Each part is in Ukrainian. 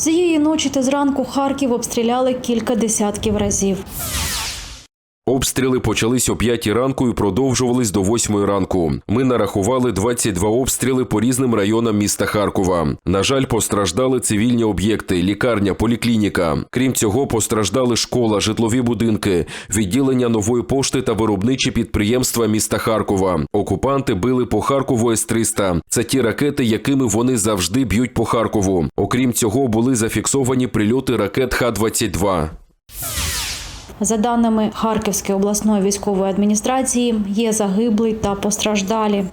Цієї ночі та зранку Харків обстріляли кілька десятків разів. Обстріли почались о 5 ранку і продовжувались до 8 ранку. Ми нарахували 22 обстріли по різним районам міста Харкова. На жаль, постраждали цивільні об'єкти, лікарня, поліклініка. Крім цього, постраждали школа, житлові будинки, відділення нової пошти та виробничі підприємства міста Харкова. Окупанти били по Харкову С-300. Це ті ракети, якими вони завжди б'ють по Харкову. Окрім цього, були зафіксовані прильоти ракет Х-22. За даними Харківської обласної військової адміністрації, є загиблий та постраждалі.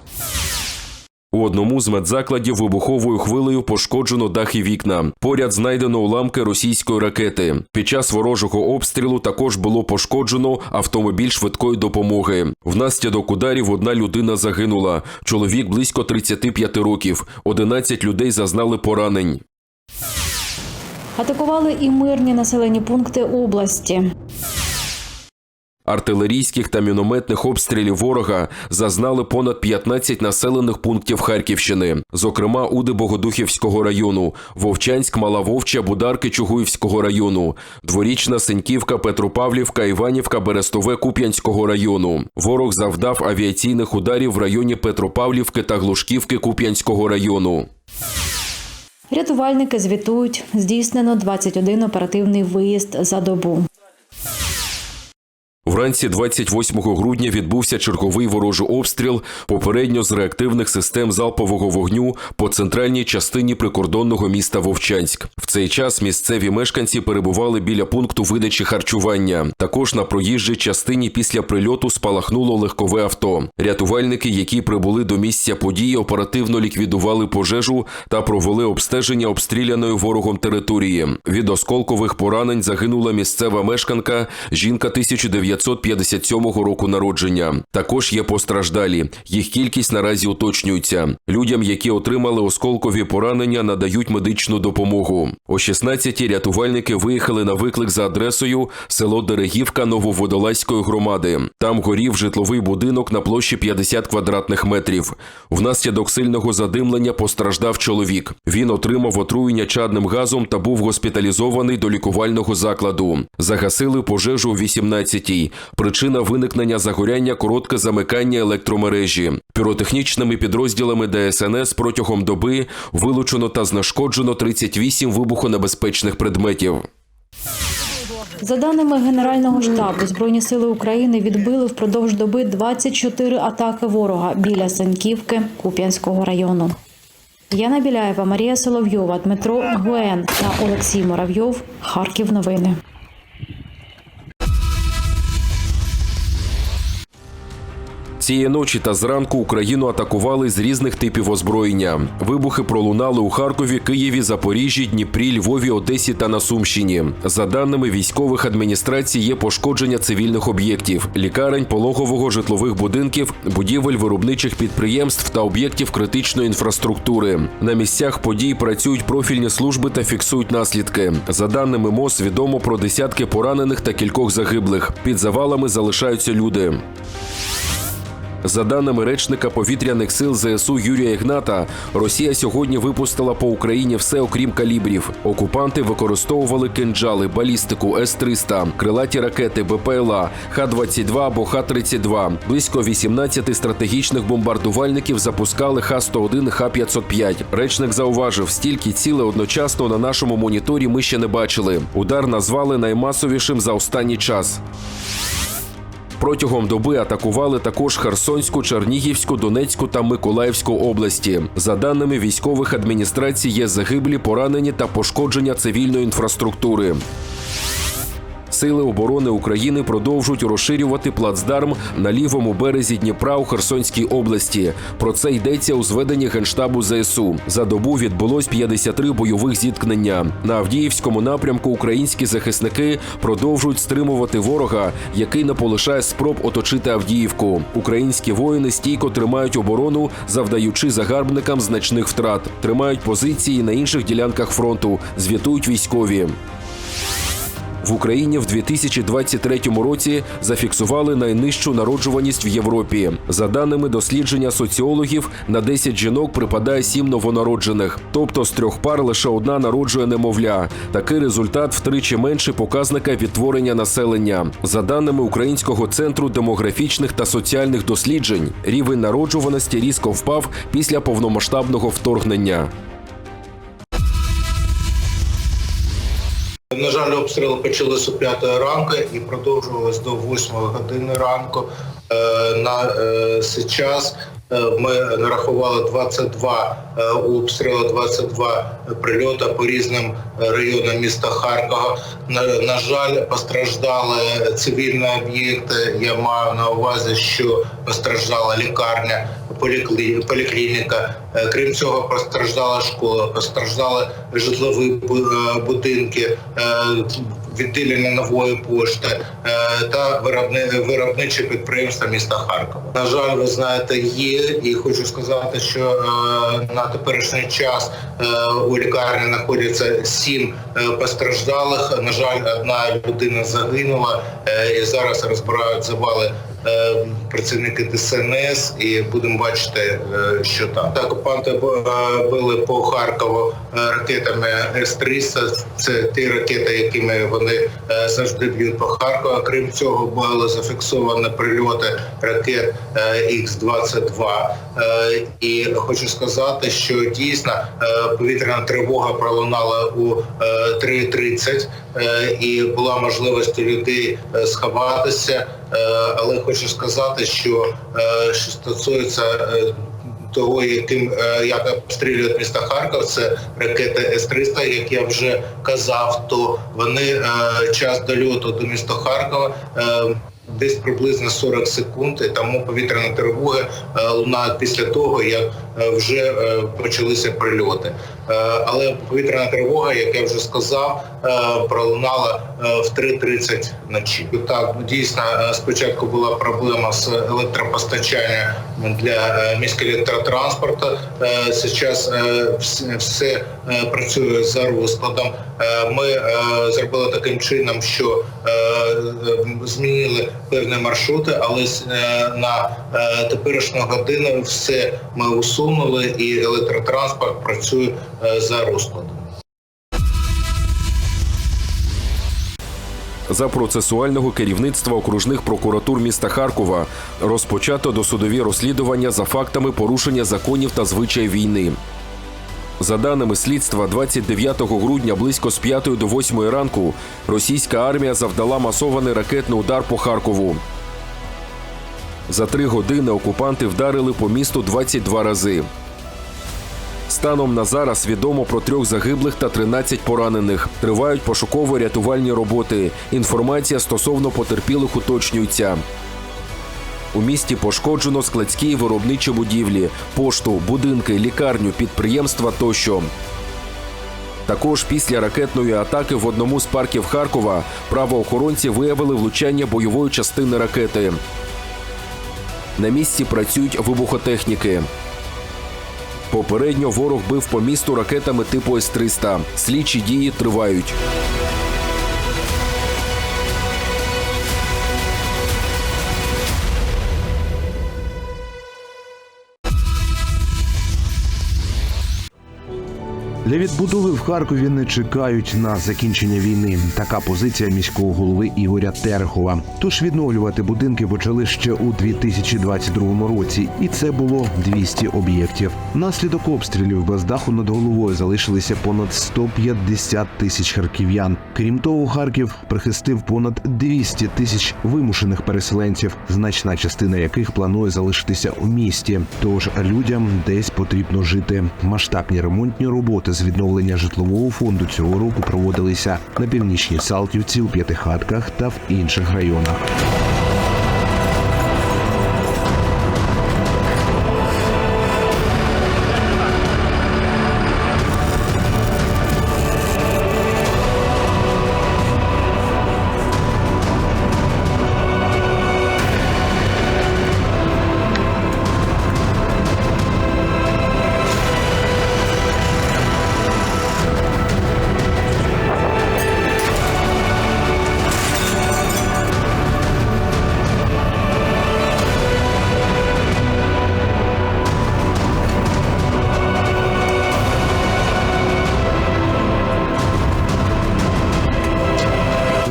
У одному з медзакладів вибуховою хвилею пошкоджено дах і вікна. Поряд знайдено уламки російської ракети. Під час ворожого обстрілу також було пошкоджено автомобіль швидкої допомоги. Внаслідок ударів одна людина загинула. Чоловік близько 35 років. 11 людей зазнали поранень. Атакували і мирні населені пункти області. Артилерійських та мінометних обстрілів ворога зазнали понад 15 населених пунктів Харківщини, зокрема Уди Богодухівського району, Вовчанськ, Мала Вовча, Бударки Чугуївського району, Дворічна, Синьківка, Петропавлівка, Іванівка, Берестове Куп'янського району. Ворог завдав авіаційних ударів в районі Петропавлівки та Глушківки Куп'янського району. Рятувальники звітують, здійснено 21 оперативний виїзд за добу. Вранці 28 грудня відбувся черговий ворожий обстріл попередньо з реактивних систем залпового вогню по центральній частині прикордонного міста Вовчанськ. В цей час місцеві мешканці перебували біля пункту видачі харчування. Також на проїжджій частині після прильоту спалахнуло легкове авто. Рятувальники, які прибули до місця події, оперативно ліквідували пожежу та провели обстеження обстріляної ворогом території. Від осколкових поранень загинула місцева мешканка, жінка 1900 1957 року народження. Також є постраждалі. Їх кількість наразі уточнюється. Людям, які отримали осколкові поранення, надають медичну допомогу. О 16-ті рятувальники виїхали на виклик за адресою село Дерегівка Нововодолазької громади. Там горів житловий будинок на площі 50 квадратних метрів. Внаслідок сильного задимлення постраждав чоловік. Він отримав отруєння чадним газом та був госпіталізований до лікувального закладу. Загасили пожежу о 18-й. Причина виникнення загоряння коротке замикання електромережі. Піротехнічними підрозділами ДСНС протягом доби вилучено та знешкоджено 38 вибухонебезпечних предметів. За даними Генерального штабу, Збройні сили України відбили впродовж доби 24 атаки ворога біля Саньківки Куп'янського району. Яна Біляєва, Марія Соловйова, Дмитро Гуен та Олексій Муравйов. Харків новини. Цієї ночі та зранку Україну атакували з різних типів озброєння. Вибухи пролунали у Харкові, Києві, Запоріжжі, Дніпрі, Львові, Одесі та на Сумщині. За даними військових адміністрацій, є пошкодження цивільних об'єктів, лікарень, пологового житлових будинків, будівель виробничих підприємств та об'єктів критичної інфраструктури. На місцях подій працюють профільні служби та фіксують наслідки. За даними МОЗ, відомо про десятки поранених та кількох загиблих. Під завалами залишаються люди. За даними речника повітряних сил ЗСУ Юрія Ігната, Росія сьогодні випустила по Україні все окрім калібрів. Окупанти використовували кинджали, балістику, С-300, крилаті ракети, БПЛА, Х-22 або Х-32. Близько 18 стратегічних бомбардувальників запускали Х-101, Х-505. Речник зауважив, стільки ціле одночасно на нашому моніторі ми ще не бачили. Удар назвали наймасовішим за останній час. Протягом доби атакували також Херсонську, Чернігівську, Донецьку та Миколаївську області. За даними військових адміністрацій, є загиблі, поранені та пошкодження цивільної інфраструктури. Сили оборони України продовжують розширювати плацдарм на лівому березі Дніпра у Херсонській області. Про це йдеться у зведенні генштабу ЗСУ. За добу відбулось 53 бойових зіткнення. На Авдіївському напрямку українські захисники продовжують стримувати ворога, який не полишає спроб оточити Авдіївку. Українські воїни стійко тримають оборону, завдаючи загарбникам значних втрат. Тримають позиції на інших ділянках фронту. Звітують військові. В Україні в 2023 році зафіксували найнижчу народжуваність в Європі. За даними дослідження соціологів, на 10 жінок припадає 7 новонароджених, тобто з трьох пар лише одна народжує немовля. Такий результат втричі менший показника відтворення населення. За даними Українського центру демографічних та соціальних досліджень, рівень народжуваності різко впав після повномасштабного вторгнення. На жаль, обстріли почалися о 5 ранку і продовжувалися до 8 години ранку. Е, На цей час е, ми нарахували 22 е, обстріли, 22 прильоти по різним районам міста Харкова. На, жаль, постраждали цивільні об'єкти. Я маю на увазі, що постраждала лікарня, поліклініка. Е, Крім цього, постраждала школа, постраждали житлові е, будинки, е, відділення нової пошти е, та виробниче виробничі підприємства міста Харкова. На жаль, ви знаєте, є, і хочу сказати, що е, на теперішній час е, у лікарні знаходяться сім постраждалих. На жаль, одна людина загинула і зараз розбирають завали працівники ДСНС і будемо бачити, е, що там. Так, окупанти б- е, били по Харкову е, ракетами С-300. Це ті ракети, якими вони е, завжди б'ють по Харкову. Крім цього, були зафіксовані прильоти ракет е, Х-22. Е, І хочу сказати, що дійсно е, повітряна тривога пролунала у е, 3.30 е, і була можливість людей е, сховатися. Е, Але хочу сказати, що е, що стосується е, того, яким як обстрілюють міста Харків, це ракети С-300, як я вже казав, то вони час дольоту до міста Харкова. Десь приблизно 40 секунд, і тому повітряна тривога лунає після того, як вже е, почалися прильоти. Е, Але повітряна тривога, як я вже сказав, е, пролунала е, в 3.30 вночі. Так, дійсно, е, спочатку була проблема з електропостачанням для е, міськелектротранспорту. Е, Зараз е, все е, працює за розкладом. Е, Ми е, зробили таким чином, що е, е, змінили певні маршрути, але е, на е, теперішню годину все ми усунули, і електротранспорт працює е, за розкладом. За процесуального керівництва окружних прокуратур міста Харкова розпочато досудові розслідування за фактами порушення законів та звичай війни. За даними слідства, 29 грудня близько з 5 до 8 ранку російська армія завдала масований ракетний удар по Харкову. За три години окупанти вдарили по місту 22 рази. Станом на зараз відомо про трьох загиблих та 13 поранених. Тривають пошуково-рятувальні роботи. Інформація стосовно потерпілих уточнюється. У місті пошкоджено складські виробничі будівлі, пошту, будинки, лікарню, підприємства тощо. Також після ракетної атаки в одному з парків Харкова правоохоронці виявили влучання бойової частини ракети. На місці працюють вибухотехніки. Попередньо ворог бив по місту ракетами типу С-300. Слідчі дії тривають. Для відбудови в Харкові не чекають на закінчення війни. Така позиція міського голови Ігоря Терехова. Тож відновлювати будинки почали ще у 2022 році, і це було 200 об'єктів. Наслідок обстрілів без даху над головою залишилися понад 150 тисяч харків'ян. Крім того, Харків прихистив понад 200 тисяч вимушених переселенців, значна частина яких планує залишитися у місті. Тож людям десь потрібно жити. Масштабні ремонтні роботи з відновлення житлового фонду цього року проводилися на північній Салтівці, у П'ятихатках та в інших районах.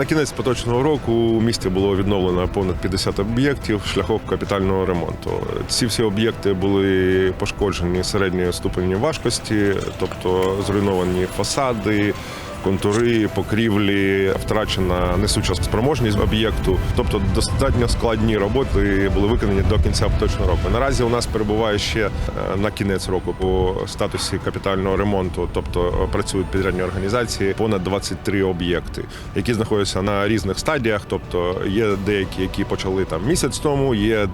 Кінець поточного року у місті було відновлено понад 50 об'єктів шляхом капітального ремонту. Ці всі об'єкти були пошкоджені середньої ступені важкості, тобто зруйновані фасади. Контури, покрівлі, втрачена несуча спроможність об'єкту. Тобто достатньо складні роботи були виконані до кінця поточного року. Наразі у нас перебуває ще е, на кінець року по статусі капітального ремонту, тобто працюють підрядні організації понад 23 об'єкти, які знаходяться на різних стадіях. Тобто є деякі, які почали там місяць тому, є е,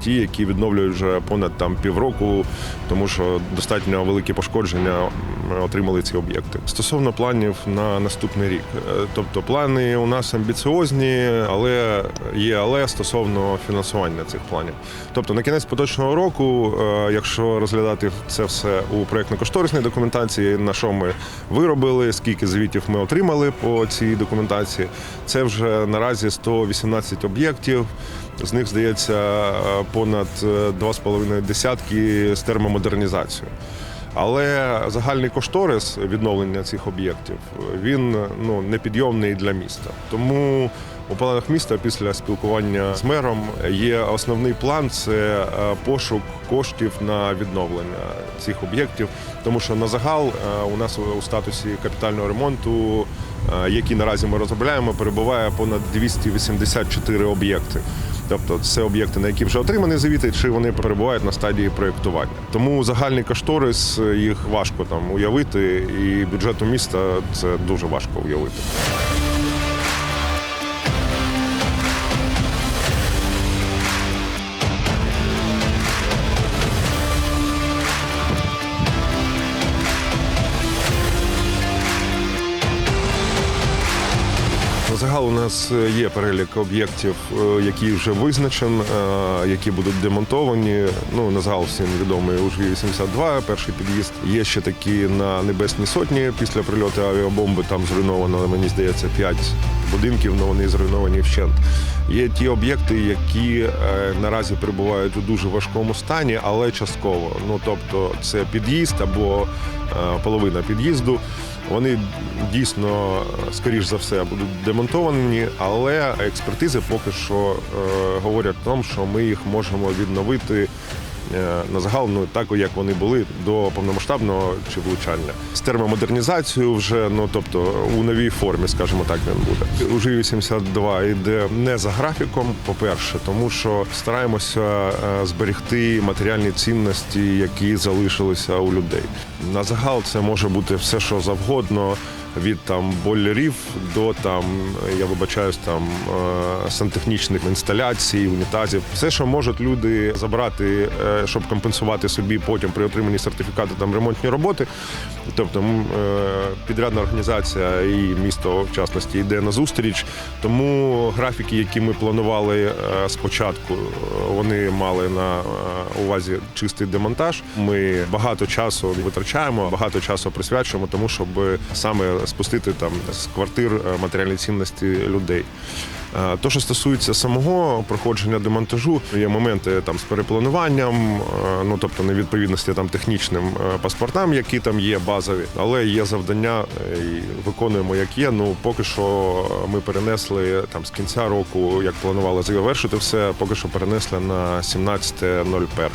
ті, які відновлюють вже понад там півроку, тому що достатньо великі пошкодження отримали ці об'єкти. Стосовно планів на наступний рік, Е, тобто плани у нас амбіціозні, але є але стосовно фінансування цих планів. Тобто на кінець поточного року, е, якщо розглядати це все у проєктно-кошторисній документації, на що ми виробили, скільки звітів ми отримали по цій документації, це вже наразі 118 об'єктів. З них здається е, понад е, 2,5 десятки з термомодернізацією. Але загальний кошторис відновлення цих об'єктів він ну непідйомний для міста. Тому у планах міста після спілкування з мером є основний план це е, пошук коштів на відновлення цих об'єктів. Тому що на загал е, у нас у статусі капітального ремонту, е, який наразі ми розробляємо, перебуває понад 284 об'єкти. Тобто це об'єкти, на які вже отримані звіти, чи вони перебувають на стадії проєктування. Тому загальний кошторис е, їх важко там уявити, і бюджету міста це дуже важко уявити. Нас е, є перелік об'єктів, е, які вже визначен, е, які будуть демонтовані. Ну на загал всім відомий УЖГ 82 перший під'їзд. Є ще такі на Небесній Сотні. Після прильоту авіабомби там зруйновано, мені здається, 5 будинків, але вони зруйновані вщент. Є ті об'єкти, які наразі перебувають у дуже важкому стані, але частково. Ну тобто, це під'їзд або половина під'їзду. Вони дійсно, скоріш за все, будуть демонтовані, але експертизи поки що е, говорять про те, що ми їх можемо відновити на загал, ну так як вони були до повномасштабного чи влучання. З термомодернізацією вже, ну тобто у новій формі, скажімо так, він буде. У 82 йде не за графіком, по-перше, тому що стараємося е, зберегти матеріальні цінності, які залишилися у людей. На загал це може бути все, що завгодно. Від там бойлерів до там, я вибачаюсь, там е, сантехнічних інсталяцій, унітазів, все, що можуть люди забрати, е, щоб компенсувати собі потім при отриманні сертифікату там ремонтні роботи. Тобто е, підрядна організація і місто в частності йде на зустріч. Тому графіки, які ми планували спочатку, вони мали на увазі чистий демонтаж. Ми багато часу витрачаємо, багато часу присвячуємо тому, щоб саме спустити там з квартир е, матеріальні цінності людей. Е, То, що стосується самого проходження демонтажу, є моменти там з переплануванням, е, ну тобто невідповідності там технічним е, паспортам, які там є базові, але є завдання і виконуємо як є. Ну поки що ми перенесли там з кінця року, як планували завершити все, поки що перенесли на 17.01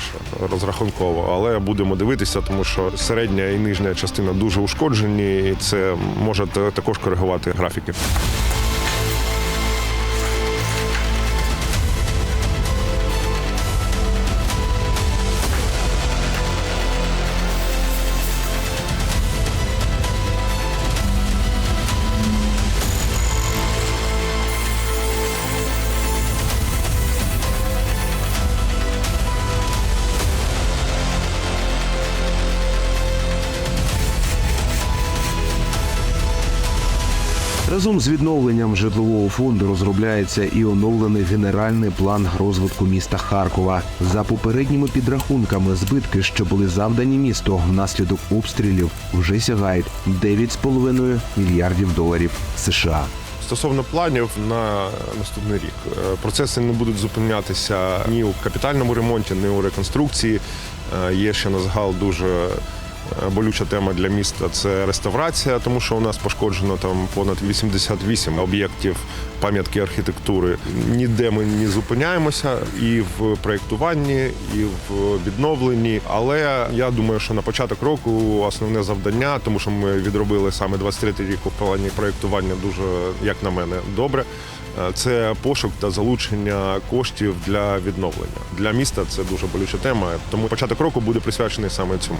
розрахунково. Але будемо дивитися, тому що середня і нижня частина дуже ушкоджені, і це може також коригувати графіки. Разом з відновленням житлового фонду розробляється і оновлений генеральний план розвитку міста Харкова. За попередніми підрахунками, збитки, що були завдані місту внаслідок обстрілів, вже сягають 9,5 мільярдів доларів США. Стосовно планів на наступний рік, Е, процеси не будуть зупинятися ні у капітальному ремонті, ні у реконструкції. Е, Є ще на загал дуже Болюча тема для міста це реставрація, тому що у нас пошкоджено там понад 88 об'єктів пам'ятки архітектури. Ніде ми не зупиняємося і в проєктуванні, і в відновленні. Але я думаю, що на початок року основне завдання, тому що ми відробили саме 23 рік у плані проєктування дуже, як на мене, добре. Це пошук та залучення коштів для відновлення для міста. Це дуже болюча тема. Тому початок року буде присвячений саме цьому.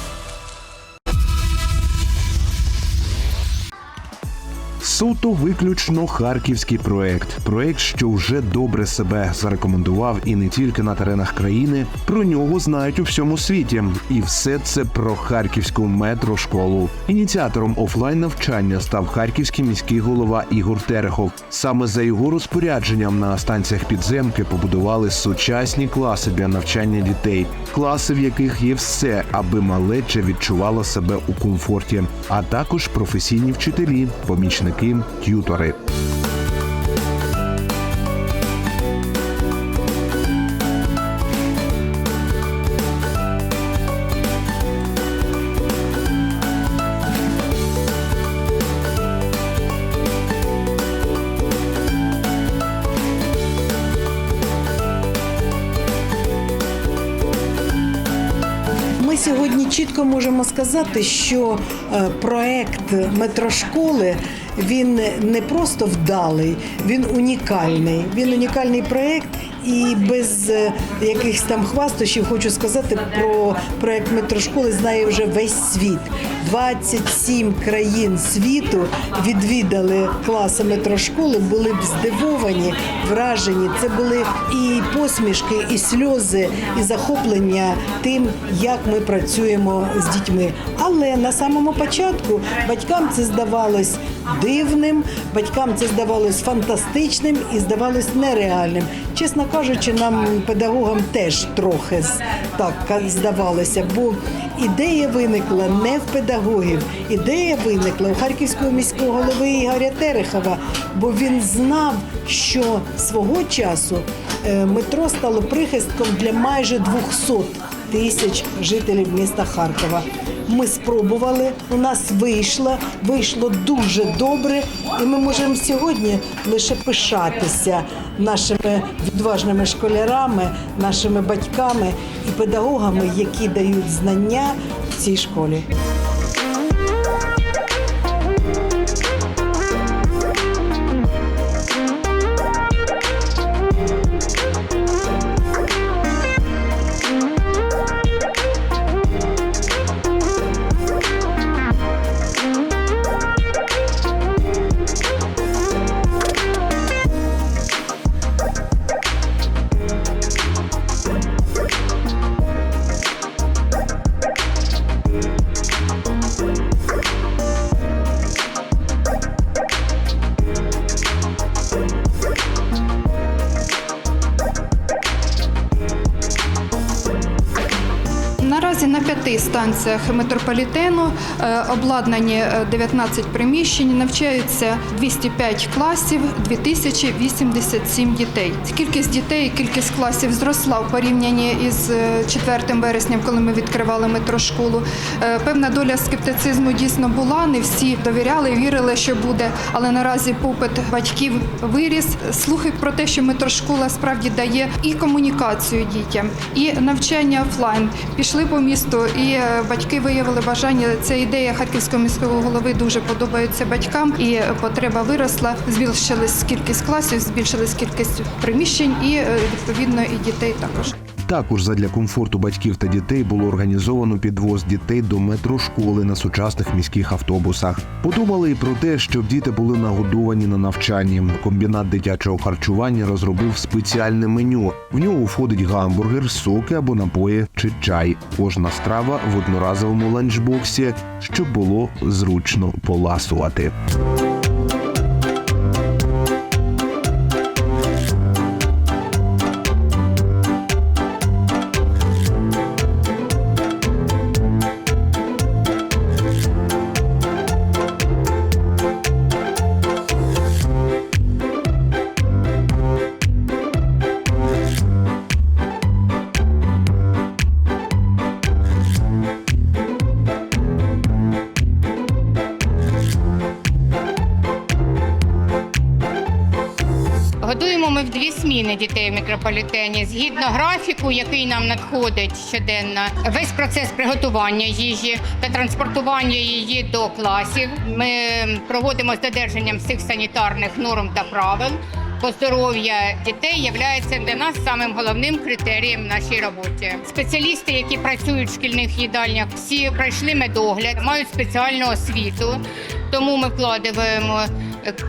Суто виключно харківський проект. Проект, що вже добре себе зарекомендував і не тільки на теренах країни. Про нього знають у всьому світі. І все це про харківську метрошколу. Ініціатором офлайн навчання став харківський міський голова Ігор Терехов. Саме за його розпорядженням на станціях підземки побудували сучасні класи для навчання дітей, класи, в яких є все, аби малеча відчувала себе у комфорті, а також професійні вчителі, помічники, т'ютори. Ми сьогодні чітко можемо сказати, що е, проект метрошколи він не просто вдалий, він унікальний. Він унікальний проект. І без е, якихось там хвастощів хочу сказати про проект метрошколи знає вже весь світ. 27 країн світу відвідали класи метрошколи, були б здивовані, вражені. Це були і посмішки, і сльози, і захоплення тим, як ми працюємо з дітьми. Але на самому початку батькам це здавалось дивним, батькам це здавалось фантастичним і здавалось нереальним. Чесно кажучи, нам педагогам теж трохи так здавалося, бо ідея виникла не в педагогів, ідея виникла у харківського міського голови Ігоря Терехова, бо він знав, що свого часу е, метро стало прихистком для майже 200 тисяч жителів міста Харкова. Ми спробували, у нас вийшло, вийшло дуже добре, і ми можемо сьогодні лише пишатися нашими відважними школярами, нашими батьками і педагогами, які дають знання в цій школі. П'яти метрополітену обладнані е, 19 приміщень, навчаються 205 класів, 2087 дітей. Кількість дітей, кількість класів зросла в порівнянні із е, 4 вересням, коли ми відкривали метрошколу. Е, Певна доля скептицизму дійсно була. Не всі довіряли, вірили, що буде. Але наразі попит батьків виріс. Слухи про те, що метрошкола справді дає і комунікацію дітям, і навчання офлайн. Пішли по місту, і е, батьки виявили бажання. Ця ідея харківського міського голови дуже подобається батькам, і потреба виросла. Збільшилась кількість класів, збільшилась кількість приміщень, і е, відповідно і дітей також. Також задля комфорту батьків та дітей було організовано підвоз дітей до метрошколи на сучасних міських автобусах. Подумали і про те, щоб діти були нагодовані на навчанні. Комбінат дитячого харчування розробив спеціальне меню. В нього входить гамбургер, соки або напої чи чай. Кожна страва в одноразовому ланчбоксі, щоб було зручно поласувати. Ми в дві зміни дітей в мікрополітені згідно графіку, який нам надходить щоденно. Весь процес приготування їжі та транспортування її до класів. Ми проводимо з додержанням всіх санітарних норм та правил. Бо здоров'я дітей є для нас самим головним критерієм в нашій роботі. Спеціалісти, які працюють в шкільних їдальнях, всі пройшли медогляд, мають спеціальну освіту. Тому ми вкладаємо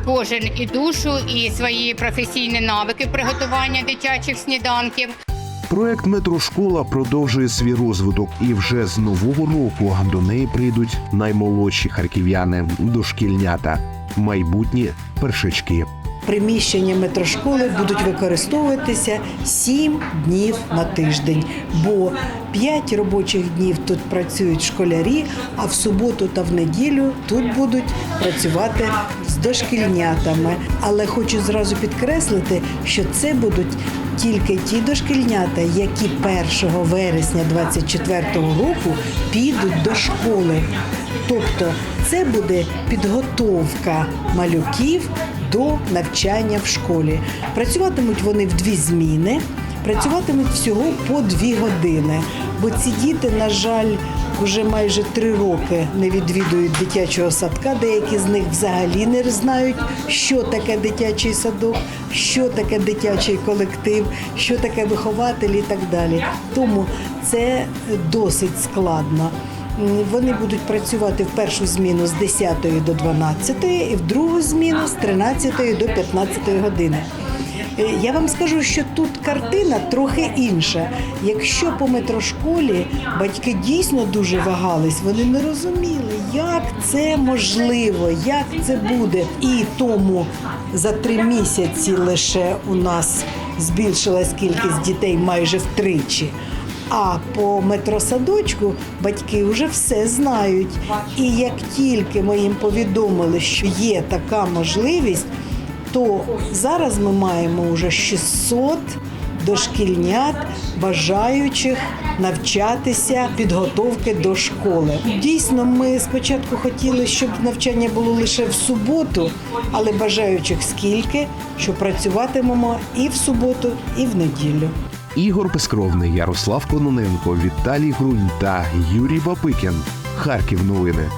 кожен і душу, і свої професійні навики приготування дитячих сніданків. Проект Метрошкола продовжує свій розвиток, і вже з нового року до неї прийдуть наймолодші харків'яни, дошкільнята, майбутні першачки. Приміщення метрошколи будуть використовуватися 7 днів на тиждень, бо 5 робочих днів тут працюють школярі, а в суботу та в неділю тут будуть працювати з дошкільнятами. Але хочу зразу підкреслити, що це будуть тільки ті дошкільнята, які 1 вересня 2024 року підуть до школи. Тобто це буде підготовка малюків до навчання в школі. Працюватимуть вони в дві зміни, працюватимуть всього по дві години. Бо ці діти, на жаль, вже майже три роки не відвідують дитячого садка. Деякі з них взагалі не знають, що таке дитячий садок, що таке дитячий колектив, що таке вихователі і так далі. Тому це досить складно. Вони будуть працювати в першу зміну з 10 до 12 і в другу зміну з 13 до 15 години. Е, Я вам скажу, що тут картина трохи інша. Якщо по метрошколі батьки дійсно дуже вагались, вони не розуміли, як це можливо, як це буде. І тому за три місяці лише у нас збільшилась кількість дітей майже втричі. А по метросадочку батьки вже все знають. І як тільки ми їм повідомили, що є така можливість, то зараз ми маємо вже 600 дошкільнят, бажаючих навчатися підготовки до школи. Дійсно, ми спочатку хотіли, щоб навчання було лише в суботу, але бажаючих скільки, що працюватимемо і в суботу, і в неділю. Ігор Пескровний, Ярослав Кононенко, Віталій Грунь та Юрій Бабикін. Харків новини.